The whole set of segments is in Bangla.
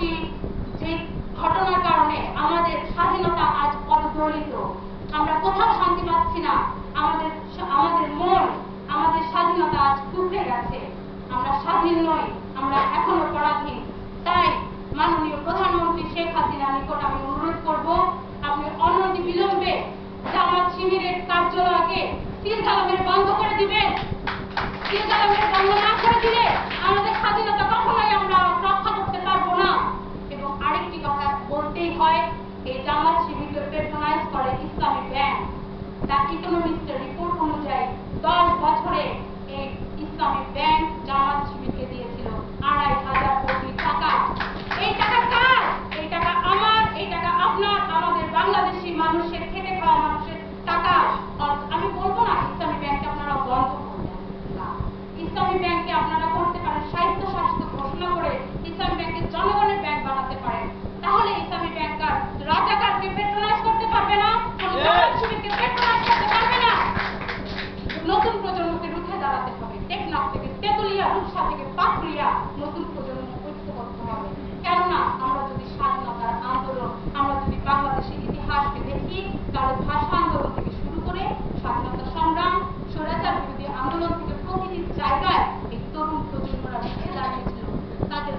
সন্ত্রাসী যে ঘটনার কারণে আমাদের স্বাধীনতা আজ অবদলিত আমরা কোথাও শান্তি পাচ্ছি না। আমাদের আমাদের মন, আমাদের স্বাধীনতা আজ টুকরে গেছে। আমরা স্বাধীন নই, আমরা এখনও পরাধীন। তাই মাননীয় প্রধানমন্ত্রী শেখ হাসিনার নিকট আমি অনুরোধ করব, আপনি অনতি বিলম্বে জামাত শিবিরের কার্যালয়কে বাংলাদেশি মানুষের খেটে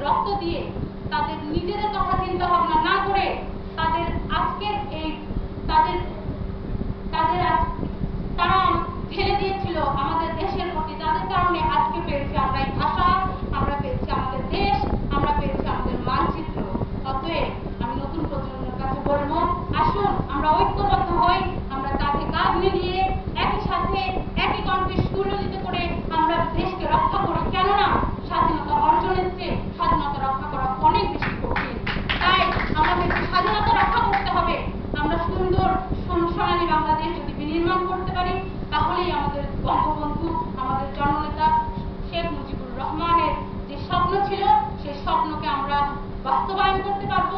রক্ত দিয়ে তাদের নিজেদের কথা চিন্তা ভাবনা না করে তাদের আজকের এই তাদের তাদের তারা ফেলে দিয়েছিল আমাদের দেশের প্রতি তাদের কারণে আজকে পেয়েছি আমরা এই ভাষা, আমরা পেয়েছি আমাদের দেশ, আমরা পেয়েছি আমাদের মানচিত্র। অতএব আমি নতুন প্রজন্মের কাছে বলব, আসুন, আমরা ঐক্যবদ্ধ হই, আমরা কাঁধে কাঁধ মিলিয়ে রহমানের যে স্বপ্ন ছিল সেই স্বপ্নকে আমরা বাস্তবায়ন করতে পারব।